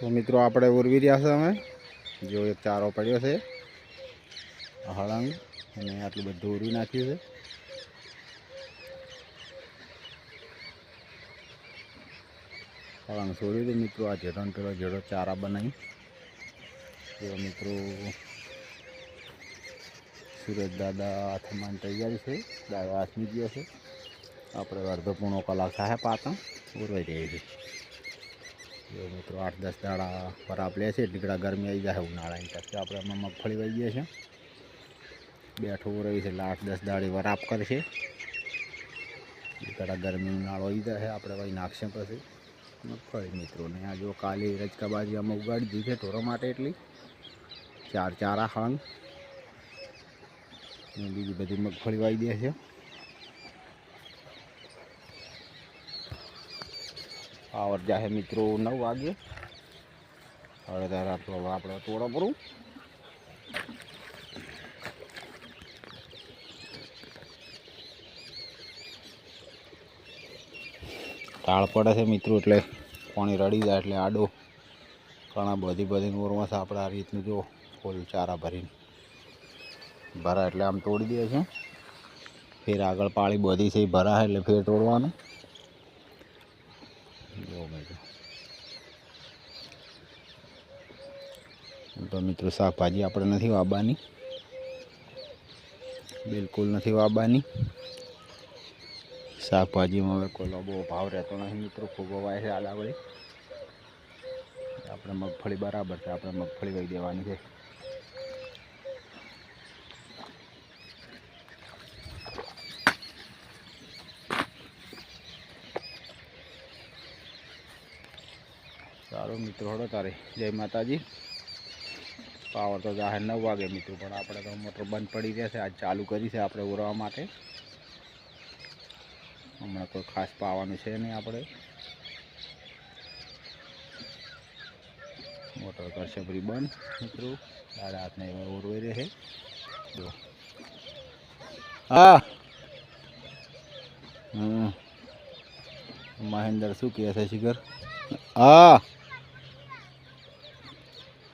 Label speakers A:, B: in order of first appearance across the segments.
A: તો મિત્રો, આપણે ઉરવી રહ્યા છે અમે. જો એક ચારો પડ્યો છે. હળંગ. અને આટલું બધું ઉરવી નાખ્યું છે. હળંગ છોડી દે મિત્રો. આ ને પેલો જેડો ચારા બનાવી. તો મિત્રો, સુરજ દાદા હાથમાં તૈયારી છે. દાદા હાથમી ગયો છે. આપણે અડધો પૂણો કલાક થાય પાતા ઉરવાઈ રહી છે જો મિત્રો આઠ દસ દાડા ખરાબ લે છે, એટલી ગરમી આવી જાય ઉનાળાની પછી આપણે એમાં મગફળી વાઈ ગયા છે. બેઠો રહી છે, એટલે આઠ દસ દાડી વરાપ કરશે. એટલા ગરમી ઉનાળો આવી જાય આપણે વાઈ નાખશે પછી. મગફળી મિત્રોને આ જો કાલે રજકાબાજી અમે ઉગાડી દીધી છે, ઢોરો માટે એટલી. ચાર ચારા હળંગ. ને બીજી બધી મગફળી વાઈ દે છે. પાવર જાહે મિત્રો, નવ વાગે હવે ત્યારે આપણો આપણે તોડો પૂરું તાળ પડે છે મિત્રો, એટલે પાણી રડી જાય, એટલે આડો. ઘણા બધી બધી ઓરમાં છે આપણે આ રીતનું જો, ફૂલ ચારા ભરીને. ભરા એટલે આમ તોડી દે છે. ફેર આગળ પાળી બધી છે એ ભરા એટલે ફેર તોડવાનું જો મિત્રો તો મિત્રો શાકભાજી આપણે નથી વાવવાની. બિલકુલ નથી વાવવાની. શાકભાજીમાં હવે કોઈ બહુ ભાવ રહેતો નથી મિત્રો, ખૂબ વાય છે આલાવડી આપણે મગફળી બરાબર છે, આપણે મગફળી વહી દેવાની છે. સારું મિત્રો, હળો તારે. જય માતાજી. પાવર તો જાહેર નવ વાગે મિત્રો પણ આપણે તો મોટર બંધ પડી રહેશે આજ ચાલુ કરી છે આપણે ઉરવા માટે. હમણાં કોઈ ખાસ પાવાનું છે નહીં આપણે. મોટર કરશે ફરી બંધ, મિત્રો. દાડા હાથને ઉરવાઈ રહે જો. હા. હમ. મહેન્દ્ર શું કહે છે, શિખર? હા.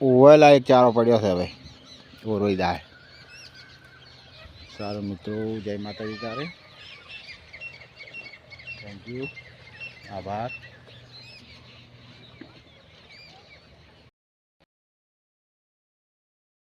A: ઓવેલા એક ચારો પડ્યો છે હવે. ઓરોઈ દાય સારું મિત્રો, જય માતાજી તારે. થેન્ક યુ આભાર.